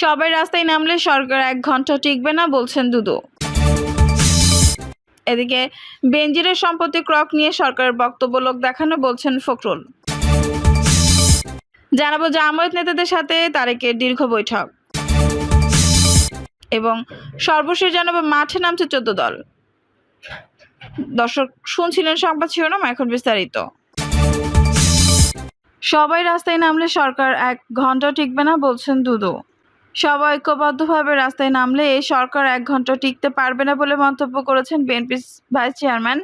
সবাই রাস্তায় নামলে সরকার এক ঘণ্টা টিকবে না, বলছেন দুদু। এদিকে বেঞ্জিরের সম্পত্তি ক্রক নিয়ে সরকারের বক্তব্য লোক দেখানো, বলছেন ফখরুল। জানাব জামায়াত নেতাদের সাথে তারেকের দীর্ঘ বৈঠক। এবং সর্বশেষ জানাব মাঠে নামছে চোদ্দ দল। দর্শক, শুনছিলেন সংবাদ শিরোনাম, এখন বিস্তারিত। সবাই রাস্তায় নামলে সরকার এক ঘণ্টা টিকবে না, বলছেন দুদু। সবাই ঐক্যবদ্ধভাবে রাস্তায় নামলে এই সরকার এক ঘণ্টা টিকতে পারবে না বলে মন্তব্য করেছেন BNP vice chairman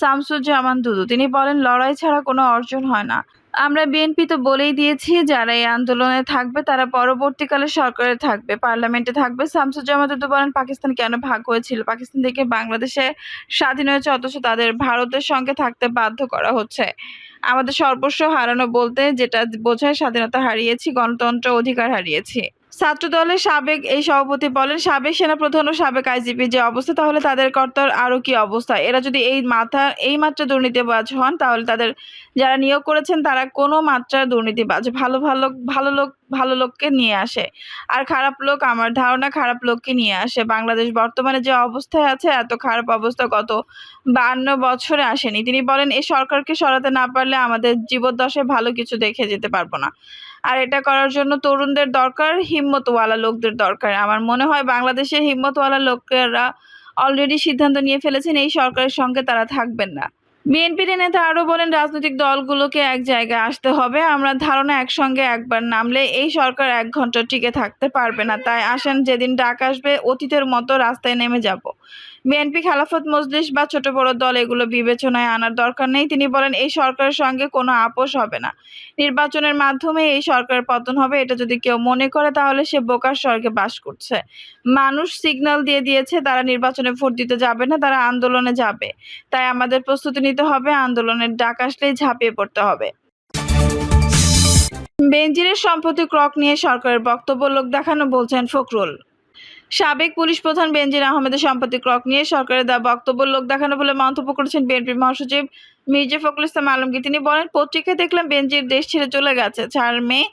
Shamsuzzaman Dudu. তিনি বলেন, লড়াই ছাড়া কোনো অর্জন হয় না। আমরা বিএনপি তো বলেই দিয়েছি, যারা এই আন্দোলনে থাকবে তারা পরবর্তীকালে সরকারে থাকবে, পার্লামেন্টে থাকবে। শামসুজ্জামান দুদু বলেন, পাকিস্তান কেন ভাগ হয়েছিল? পাকিস্তান থেকে বাংলাদেশে স্বাধীন হয়েছে অথচ তাদের ভারতের সঙ্গে থাকতে বাধ্য করা হচ্ছে। আমাদের সর্বস্ব হারানো বলতে যেটা বোঝায়, স্বাধীনতা হারিয়েছি, গণতন্ত্র অধিকার হারিয়েছি। ছাত্র দলের সাবেক এই সভাপতি বলেন, সাবেক সেনাপ্রধান ও সাবেক আইজিপি যে অবস্থা, তাহলে তাদের কর্তার আরও কি অবস্থা? এরা যদি এই মাথা, এই মাত্রা দুর্নীতিবাজ হন, তাহলে তাদের যারা নিয়োগ করেছেন, তারা কোনো মাত্রার দুর্নীতিবাজ, ভালো ভালো ভালো লোক, ভালো লোককে নিয়ে আসে। আর খারাপ লোক, আমার ধারণা, খারাপ লোককে নিয়ে আসে। বাংলাদেশ বর্তমানে যে অবস্থায় আছে, এত খারাপ অবস্থা গত বান্ন বছরে আসেনি। তিনি বলেন, এই সরকারকে সরাতে না পারলে আমাদের জীবদ্দশায় ভালো কিছু দেখে যেতে পারব না। আর এটা করার জন্য তরুণদের দরকার, হিম্মতওয়ালা লোকদের দরকার। আমার মনে হয় বাংলাদেশের হিম্মতওয়ালা লোকেরা অলরেডি সিদ্ধান্ত নিয়ে ফেলেছেন, এই সরকারের সঙ্গে তারা থাকবেন না। বিএনপির নেতা আরও বলেন, রাজনৈতিক দলগুলোকে এক জায়গায় আসতে হবে, আমরা ধারণা একসঙ্গে একবার নামলে এই সরকার এক ঘণ্টা টিকে থাকতে পারবে না। তাই আসেন, যেদিন ডাক আসবে, অতীতের মতো রাস্তায় নেমে যাব। বিএনপি খেলাফত মজলিস বা ছোট বড় দল এগুলো বিবেচনায় আনার দরকার নেই। তিনি বলেন, এই সরকারের সঙ্গে কোনো আপোষ হবে না। নির্বাচনের মাধ্যমে এই সরকারের পতন হবে, এটা যদি কেউ মনে করে তাহলে সে বোকার স্বর্গে বাস করছে। মানুষ সিগন্যাল দিয়ে দিয়েছে, তারা নির্বাচনে ভোট দিতে যাবে না, তারা আন্দোলনে যাবে। তাই আমাদের প্রস্তুতি নিতে হবে, আন্দোলনের ডাক আসলেই ঝাঁপিয়ে পড়তে হবে। বেঞ্জিরের সম্পত্তি ক্রক নিয়ে সরকারের বক্তব্য, লোক দেখানো বলছেন ফখরুল। সাবেক পুলিশ প্রধান বেনজির আহমেদের সম্পত্তি ক্রক নিয়ে সরকারের দেওয়া বক্তব্য লোক দেখানো বলে মন্তব্য করেছেন বিএনপি মহাসচিব মির্জা ফখরুল ইসলাম আলমগীর। তিনি বলেন, পত্রিকায় দেখলাম বেনজির দেশ ছেড়ে চলে গেছে। চার মেয়ে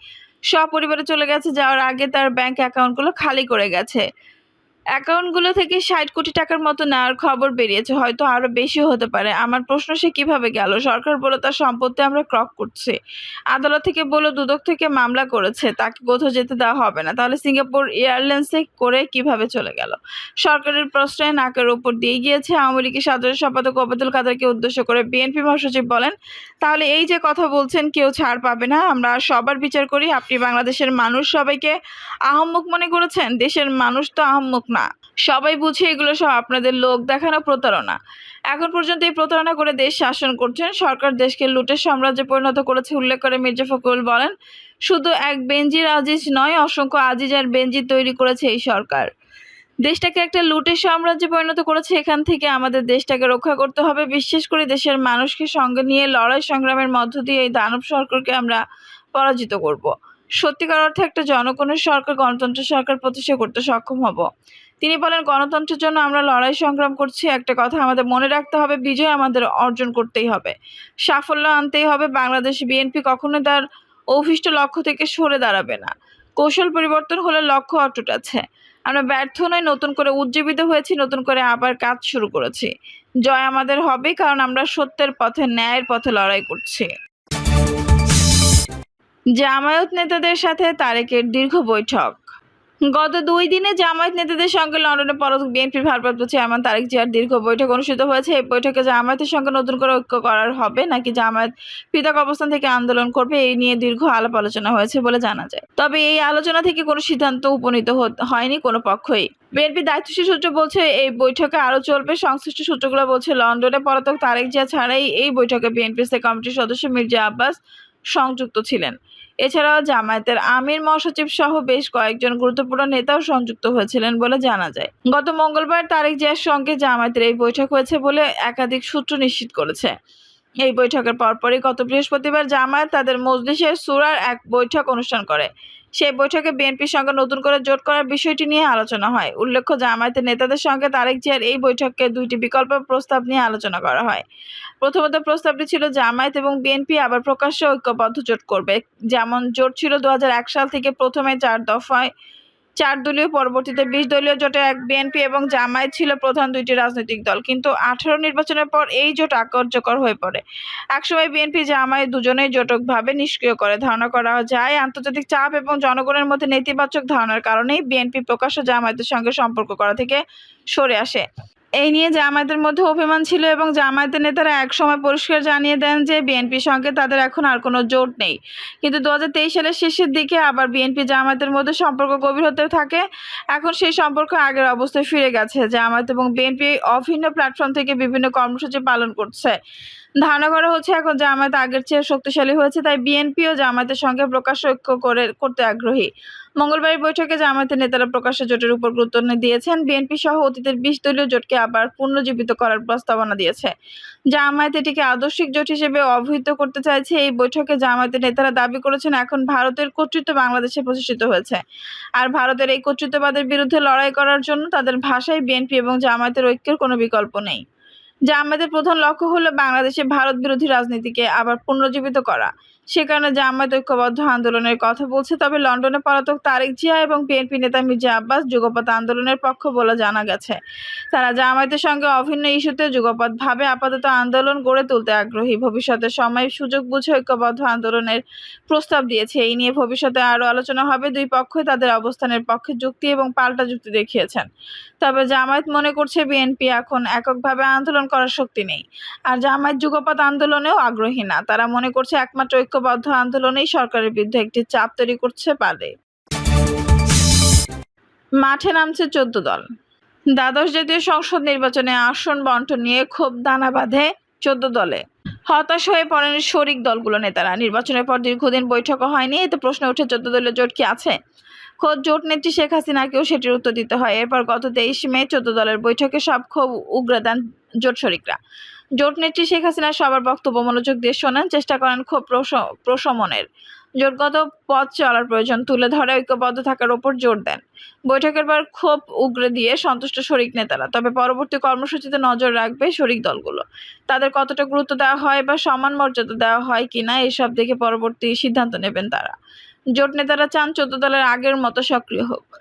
সপরিবারে চলে গেছে, যাওয়ার আগে তার ব্যাংক অ্যাকাউন্টগুলো খালি করে গেছে। অ্যাকাউন্টগুলো থেকে ষাট কোটি টাকার মতো নেওয়ার খবর বেরিয়েছে, হয়তো আরও বেশিও হতে পারে। আমার প্রশ্ন সে কীভাবে গেল? সরকার বলে তার সম্পত্তি আমরা ক্রক করছি। আদালত থেকে বলে, দুদক থেকে মামলা করেছে, তাকে কোথাও যেতে দেওয়া হবে না। তাহলে সিঙ্গাপুর এয়ারলাইন্সে করে কীভাবে চলে গেল? সরকারের প্রশ্রয় নাকের উপর দিয়ে গিয়েছে আওয়ামী লীগের সাধারণ সম্পাদক ওবায়দুল কাদেরকে উদ্দেশ্য করে বিএনপি মহাসচিব বলেন, তাহলে এই যে কথা বলছেন, কেউ ছাড় পাবে না। আমরা সবার বিচার করি। আপনি বাংলাদেশের মানুষ সবাইকে আহম্মক মনে করেছেন? দেশের মানুষ তো আহম্মক না। সবাই বুঝে এগুলো সব আপনাদের লোক দেখানো প্রতারণা। এখন পর্যন্ত এই প্রতারণা করে দেশ শাসন করছেন। সরকার দেশকে লুটের সাম্রাজ্যে পরিণত করেছে, উল্লেখ করে মির্জা ফখরুল বলেন। শুধু এক বেঞ্জির আজিজ নয়, অসংখ্য আজিজ আর বেঞ্জি তৈরি করেছে এই সরকার। দেশটাকে একটা লুটের সাম্রাজ্যে পরিণত করেছে, এখান থেকে আমাদের দেশটাকে রক্ষা করতে হবে। বিশেষ করে দেশের মানুষকে সঙ্গে নিয়ে লড়াই সংগ্রামের মধ্য দিয়ে এই দানব সরকারকে আমরা পরাজিত করব। সত্যিকার অর্থে একটা জনগণের সরকার, গণতন্ত্র সরকার প্রতিষ্ঠা করতে সক্ষম হব। তিনি বলেন, গণতন্ত্রের জন্য আমরা লড়াই সংগ্রাম করছি। একটা কথা আমাদের মনে রাখতে হবে, বিজয় আমাদের অর্জন করতেই হবে। সাফল্য আনতেই হবে। বাংলাদেশ বিএনপি কখনো তার অভিষ্ট লক্ষ্য থেকে সরে দাঁড়াবে না। কৌশল পরিবর্তন হলে লক্ষ্য অটুট আছে। আমরা ব্যর্থ নয় নতুন করে উজ্জীবিত হয়েছি, নতুন করে আবার কাজ শুরু করেছি। জয় আমাদের হবে, কারণ আমরা সত্যের পথে, ন্যায়ের পথে লড়াই করছি। জামায়াত নেতাদের সাথে তারেকের দীর্ঘ বৈঠক। গত দুই দিনে জামায়াত নেতাদের সঙ্গে লন্ডনে পলাতক বিএনপির ভারপ্রাপ্ত চেয়ারম্যান তারেক জিয়ার দীর্ঘ বৈঠক অনুষ্ঠিত হয়েছে। এই বৈঠকে জামায়াতের সঙ্গে নতুন করে ঐক্য করার হবে নাকি জামায়াত পৃথক অবস্থান থেকে আন্দোলন করবে, এই নিয়ে দীর্ঘ আলাপ আলোচনা হয়েছে বলে জানা যায়। তবে এই আলোচনা থেকে কোনো সিদ্ধান্ত উপনীত হয়নি কোনো পক্ষই। বিএনপি দায়িত্বশীল সূত্র বলছে, এই বৈঠকে আরও চলবে। সংশ্লিষ্ট সূত্রগুলো বলছে, লন্ডনে পলাতক তারেক জিয়া ছাড়াই এই বৈঠকে বিএনপি স্থায়ী কমিটির সদস্য মির্জা আব্বাস সংযুক্ত ছিলেন। এছাড়াও জামায়াতের আমির মহাসচিব সহ বেশ কয়েকজন গুরুত্বপূর্ণ নেতাও সংযুক্ত হয়েছিলেন বলে জানা যায়। গত মঙ্গলবার তারেক জিয়ার সঙ্গে জামায়াতের এই বৈঠক হয়েছে বলে একাধিক সূত্র নিশ্চিত করেছে। এই বৈঠকের পরপরই গত বৃহস্পতিবার জামায়াত তাদের মজলিসের সুরার এক বৈঠক অনুষ্ঠান করে। সেই বৈঠকে বিএনপির সঙ্গে নতুন করে জোট করার বিষয়টি নিয়ে আলোচনা হয়। উল্লেখ্য, জামায়াতের নেতাদের সঙ্গে তারেক জিয়ার এই বৈঠকে দুইটি বিকল্প প্রস্তাব নিয়ে আলোচনা করা হয়। প্রথমত প্রস্তাবটি ছিল জামায়াত এবং বিএনপি আবার প্রকাশ্যে ঐক্যবদ্ধ জোট করবে। যেমন জোট ছিল দু হাজার এক সাল থেকে প্রথমে চার দফায়। চার দলীয় পরবর্তীতে বিশ দলীয় জোটে এক বিএনপি এবং জামায়াত ছিল প্রধান দুইটি রাজনৈতিক দল। কিন্তু আঠারো নির্বাচনের পর এই জোট আকর্যকর হয়ে পড়ে। একসময় বিএনপি জামায়াত দুজনেই জোটকভাবে নিষ্ক্রিয় করে। ধারণা করা যায়, আন্তর্জাতিক চাপ এবং জনগণের মধ্যে নেতিবাচক ধারণার কারণেই বিএনপি প্রকাশ্য জামায়াতের সঙ্গে সম্পর্ক করা থেকে সরে আসে। এই নিয়ে জামায়াতের মধ্যে অভিমান ছিল এবং জামায়াতের নেতারা একসময় পরিষ্কার জানিয়ে দেন যে বিএনপির সঙ্গে তাদের এখন আর কোনো জোট নেই। কিন্তু দু হাজার তেইশ সালের শেষের দিকে আবার বিএনপি জামায়াতের মধ্যে সম্পর্ক গভীর হতে থাকে। এখন সেই সম্পর্ক আগের অবস্থায় ফিরে গেছে। জামায়াত এবং বিএনপি অভিন্ন প্ল্যাটফর্ম থেকে বিভিন্ন কর্মসূচি পালন করছে। ধারণা করা হচ্ছে এখন জামায়াত আগের চেয়ে শক্তিশালী হয়েছে, তাই বিএনপিও জামায়াতের সঙ্গে প্রকাশ্য ঐক্য করে, করতে আগ্রহী। মঙ্গলবার বৈঠকে জামায়াতের নেতারা প্রকাশ্য জোটের উপর গুরুত্ব দিয়েছেন, বিএনপি সহ অতীতের বিশ দলীয় জোটকে আবার পুনর্জীবিত করার প্রস্তাবনা দিয়েছে। জামায়াত এটিকে আদর্শিক জোট হিসেবে অভিহিত করতে চাইছে। এই বৈঠকে জামায়াতের নেতারা দাবি করেছেন, এখন ভারতের কর্তৃত্ব বাংলাদেশে প্রতিষ্ঠিত হয়েছে। আর ভারতের এই কর্তৃত্ববাদের বিরুদ্ধে লড়াই করার জন্য তাদের ভাষায় বিএনপি এবং জামায়াতের ঐক্যের কোনো বিকল্প নেই। জামায়াতের প্রধান লক্ষ্য হলো বাংলাদেশে ভারত বিরোধী রাজনীতিকে আবার পুনর্জীবিত করা। সে কারণে জামায়াত ঐক্যবদ্ধ আন্দোলনের কথা বলছে। তবে লন্ডনে পলাতক তারেক জিয়া এবং বিএনপি নেতা মির্জা আব্বাস যুগপৎ আন্দোলনের পক্ষ বলে জানা গেছে। তারা জামায়াতের সঙ্গে অভিন্ন ইস্যুতে যুগপৎভাবে আপাতত আন্দোলন গড়ে তুলতে আগ্রহী। ভবিষ্যতের সময় সুযোগ বুঝে ঐক্যবদ্ধ আন্দোলনের প্রস্তাব দিয়েছে। এই নিয়ে ভবিষ্যতে আরও আলোচনা হবে। দুই পক্ষই তাদের অবস্থানের পক্ষে যুক্তি এবং পাল্টা যুক্তি দেখিয়েছেন। তবে জামায়াত মনে করছে বিএনপি এখন এককভাবে আন্দোলন করার শক্তি নেই। আর জামায়াত যুগপথ আন্দোলনেও আগ্রহী না। তারা মনে করছে একমাত্র ঐক্যবদ্ধ আন্দোলনেই সরকারের বিরুদ্ধে একটি চাপ তৈরি করছে পারে মাঠে নামছে চোদ্দ দল। দ্বাদশ জাতীয় সংসদ নির্বাচনে আসন বন্টন নিয়ে ক্ষোভ দানা বাঁধে চোদ্দ দলে। হতাশ হয়ে পড়েন শরিক দলগুলো নেতারা। নির্বাচনের পর দীর্ঘদিন বৈঠকও হয়নি, এতে প্রশ্ন উঠে চোদ্দ দলীয় জোট কি আছে? খোদ জোট নেত্রী শেখ হাসিনাকেও সেটির উত্তর দিতে হয়। এরপর গত তেইশ মে চোদ্দ দলের বৈঠকে সব ক্ষোভ উগরে দেন জোট শরিকরা। জোট নেত্রী শেখ হাসিনা সবার বক্তব্য মনোযোগ দিয়ে শোনেন চেষ্টা করেন ক্ষোভ প্রশ- প্রশমনের। জোটগত পথ চলার প্রয়োজন, তুলে ধরে ঐক্যবদ্ধ থাকার ওপর জোর দেন। বৈঠকের পর ক্ষোভ উগরে দিয়ে সন্তুষ্ট শরিক নেতারা, তবে পরবর্তী কর্মসূচিতে নজর রাখবে শরিক দলগুলো। তাদের কতটা গুরুত্ব দেওয়া হয় বা সমান মর্যাদা দেওয়া হয় কিনা, এসব দেখে পরবর্তী সিদ্ধান্ত নেবেন তারা। জোট নেতারা চান চোদ্দ দলের আগের মতো সক্রিয় হোক।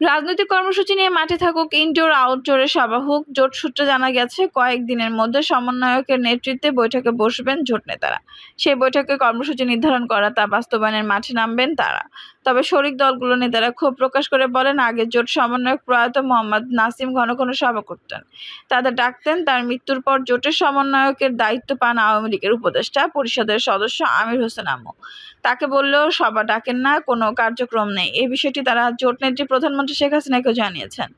রাজনৈতিক কর্মসূচি নিয়ে মাঠে থাকুক ইনডোর আউটডোরে সভা হোক, জোট সূত্রে জানা গেছে, কয়েকদিনের মধ্যে সমন্বয়কের নেতৃত্বে বৈঠকে বসবেন জোট নেতারা। সেই বৈঠকে কর্মসূচি নির্ধারণ করা তা বাস্তবায়নের মাঠে নামবেন তারা। তবে শরিক দলগুলো নেতারা ক্ষোভ প্রকাশ করে বলেন, আগে জোট সমন্বয়ক প্রয়াত মোহাম্মদ নাসিম ঘন ঘন সভা করতেন। তাদের ডাকতেন, তার মৃত্যুর পর জোটের সমন্বয়কের দায়িত্ব পান আওয়ামী লীগের উপদেষ্টা পরিষদের সদস্য আমির হোসেন আমু তাকে বললেও সভা ডাকেন না, কোনো কার্যক্রম নেই। এই বিষয়টি তারা জোট নেত্রী প্রধানমন্ত্রী শেখ হাসিনাকেও জানিয়েছেন।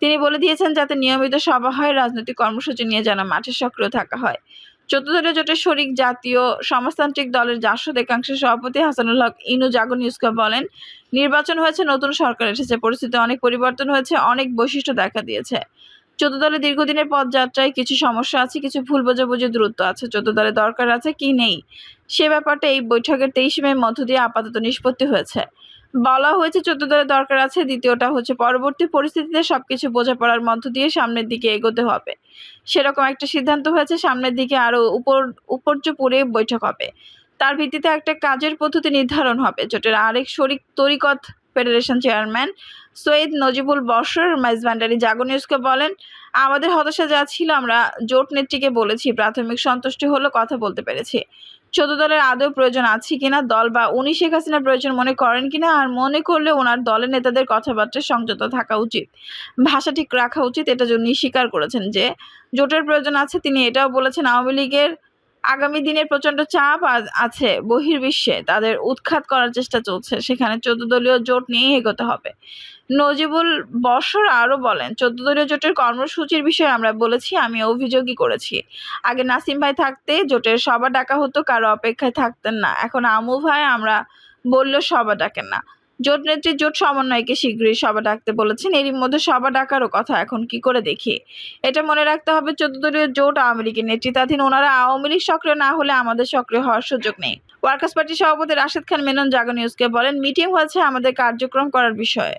তিনি বলে দিয়েছেন, যাতে নিয়মিত সভা হয়, রাজনৈতিক কর্মসূচি নিয়ে যেন মাঠে সক্রিয় থাকা হয়। চোদ্দ দলীয় জোটের শরিক জাতীয় সমাজতান্ত্রিক দলের জাসদ একাংশের সভাপতি হাসানুল হক ইনু জাগো নিউজকে বলেন, নির্বাচন হয়েছে, নতুন সরকার এসেছে পরিস্থিতি অনেক পরিবর্তন হয়েছে, অনেক বৈশিষ্ট্য দেখা দিয়েছে। চোদ্দ দলের দীর্ঘদিনের পথযাত্রায় কিছু সমস্যা আছে, কিছু ভুল বোঝাবুঝি দূরত্ব আছে চোদ্দ দলের দরকার আছে কি নেই? সে ব্যাপারটা এই বৈঠকের তেইশ মে মধ্য দিয়ে আপাতত নিষ্পত্তি হয়েছে। বলা হয়েছে দলের দরকার আছে, দ্বিতীয়টা হচ্ছে পরবর্তী পরিস্থিতিতে সবকিছু বোঝাপড়ার মধ্য দিয়ে সামনের দিকে এগোতে হবে। সেরকম একটা সিদ্ধান্ত হয়েছে, সামনের দিকে আরও উপর উপর্যপুরে বৈঠক হবে। তার ভিত্তিতে একটা কাজের পদ্ধতি নির্ধারণ হবে। জোটের আরেক শরিক তরিকত ফেডারেশন চেয়ারম্যান সৈয়দ নজিবুল বসর মেজবান্ডারি জাগো নিউজকে বলেন আমাদের হতাশা যা ছিল, আমরা জোট নেত্রীকে বলেছি, প্রাথমিক সন্তুষ্টি হলো কথা বলতে পেরেছি। চোদ্দ দলের আদৌ প্রয়োজন আছে কিনা, দল বা উনি শেখ হাসিনা প্রয়োজন মনে করেন কিনা, আর মনে করলে ওনার দলের নেতাদের কথাবার্তায় সংযত থাকা উচিত। ভাষা ঠিক রাখা উচিত, এটা উনি স্বীকার করেছেন যে, জোটের প্রয়োজন আছে, তিনি এটাও বলেছেন, আওয়ামী লীগের আগামী দিনের প্রচণ্ড চাপ আছে বহির্বিশ্বে। তাদের উৎখাত করার চেষ্টা চলছে। সেখানে চোদ্দ দলীয় জোট নিয়েই এগোতে হবে। নজিবুল বসর আরও বলেন, চোদ্দ দলীয় জোটের কর্মসূচির বিষয়ে আমরা বলেছি, আমি অভিযোগই করেছি। আগে নাসিম ভাই থাকতে জোটের সভা ডাকা হতো, কারও অপেক্ষায় থাকতেন না। এখন আমু ভাই, আমরা বললেও সভা ডাকেন না। জোট নেত্রী, জোট সমন্বয়কে শীঘ্রই সভা ডাকতে বলেছেন। এরই মধ্যে সভা ডাকারও কথা এখন কি করে দেখি? এটা মনে রাখতে হবে, চোদ্দ দলীয় জোট আওয়ামী লীগের নেতৃত্বাধীন ওনারা আওয়ামী লীগ সক্রিয় না হলে আমাদের সক্রিয় হওয়ার সুযোগ নেই। ওয়ার্কার্স পার্টির সভাপতি রাশেদ খান মেনন জাগো নিউজকে বলেন, মিটিং হয়েছে আমাদের কার্যক্রম করার বিষয়ে।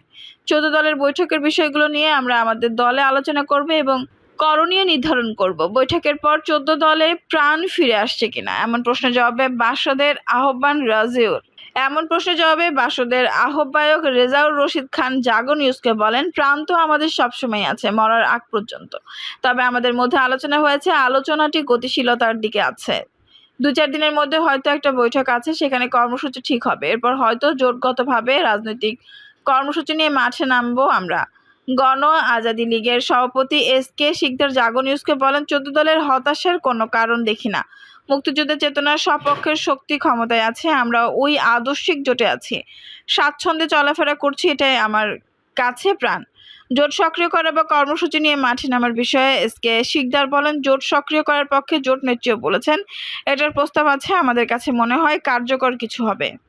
চোদ্দ দলের বৈঠকের বিষয়গুলো নিয়ে আমরা আমাদের দলে আলোচনা করব এবং করণীয় নির্ধারণ করব। বৈঠকের পর চোদ্দ দলে প্রাণ ফিরে আসছে কিনা? এমন প্রশ্নের জবাবে বাসদের আহ্বান রাজিউর। এমন প্রশ্নের জবাবে বাসদের আহ্বায়ক রেজাউর রশিদ খান জাগো নিউজকে বলেন প্রাণ তো আমাদের সবসময় আছে, মরার আগ পর্যন্ত। তবে আমাদের মধ্যে আলোচনা হয়েছে, আলোচনাটি গতিশীলতার দিকে আছে। দু চার দিনের মধ্যে হয়তো একটা বৈঠক আছে, সেখানে কর্মসূচি ঠিক হবে। এরপর হয়তো জোটগতভাবে রাজনৈতিক কর্মসূচি নিয়ে মাঠে নামবো আমরা। গণ আজাদি লীগের সভাপতি এস কে শিকদার জাগো নিউজকে বলেন, চোদ্দ দলের হতাশার কোনো কারণ দেখি না। মুক্তিযুদ্ধের চেতনার সপক্ষের শক্তি ক্ষমতায় আছে, আমরা ওই আদর্শিক জোটে আছি। স্বাচ্ছন্দ্যে চলাফেরা করছি, এটাই আমার কাছে প্রাণ। জোট সক্রিয় করা বা কর্মসূচি নিয়ে মাঠে নামার বিষয়ে এস কে শিকদার বলেন, জোট সক্রিয় করার পক্ষে জোট নেত্রীও বলেছেন, এটার প্রস্তাব আছে, আমাদের কাছে মনে হয় কার্যকর কিছু হবে।